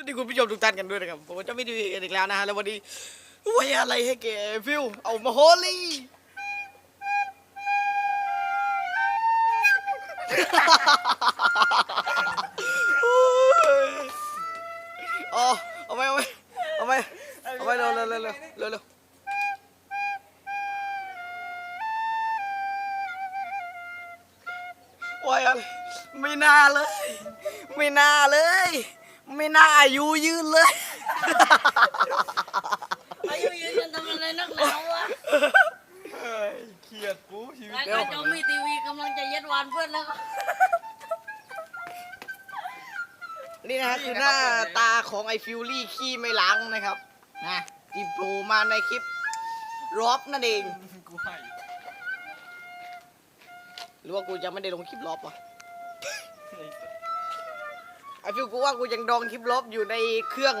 วัสดีคุณผู้ชมทุกท่านกันด้วยนะครับ ผมจะไม่ดูอีกแล้วนะฮะ แล้ววันนี้ไว้อะไรให้แกฟิว เอามาโฮลี่อ๋อเอาไปเอาไปเอาไปเอาไปเร็วเร็วเร็วเร็วเร็วเร็วโอ้ยอะไรไม่น่าเลย ไม่น่าเลย ไม่น่าอายุยืนเลย อายุยืนกันทำอะไรนักหนาวะเฮ้ยเครียดกูชีวิตรายเดียกาวรจอมมีทีวีกำลังจะเย็ดวานเพื่อนแล้วก็นี่นะฮะคือหน้าตาของไอฟิวลี่ขี้ไม่ล้างนะครับนะที่โผล่มาในคลิปรอบนั่นเอง กูให้หรือว่ากูยังไม่ได้ลงคลิปรอบวะ ไอฟิวกูว่ากูยังดองคลิปรอบอยู่ในเครื่อง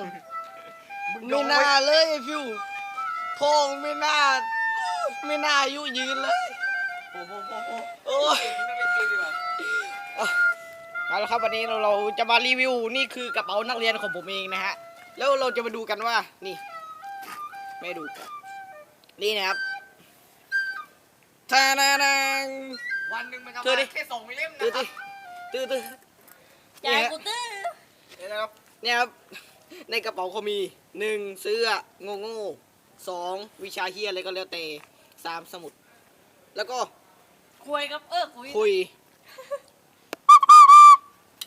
ไม่น่าเลยไอฟิวพ่อมึงไม่น่าไม่น่าอายุยืนเลยโอ้โหโอ้โหโอ้ยไม่เป็นเกมดีกว่าเอาละครับวันนี้เราเราจะมารีวิวนี่คือกระเป๋านักเรียนของผมเองนะฮะแล้วเราจะมาดูกันว่านี่ ไม่ดูนี่นะครับทานานังวันหนึ่งมันทำเธอดิแค่สองเล่มตื้อนะคตื้รัอบตื้อตื้อ จ่ายกูตื้อเดี๋ยวนะครับเนี่ยครับในกระเป๋าเขามีหนึ่งเสื้อโง่โง่สองวิชาเฮียอะไรก็แล้วแต่สามสมุด แล้วก็คุยกับเออคุยคุย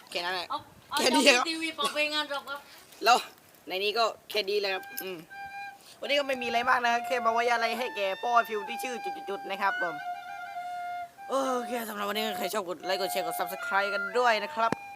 แค่นั้นแหละ เอาเอาแค่จอนี้มคมีรับ ทีวีเปิดเพลงงานจบครับแล้วในนี้ก็แค่ดีเลยครับ อืม วันนี้ก็ไม่มีอะไรมากนะครับแค่มาไว้อะไรให้แกพ่อฟิวที่ชื่อจุดๆๆนะครับผม โอเคสำหรับวันนี้ใครชอบกดไลค์กดแชร์กด subscribe กันด้วยนะครับ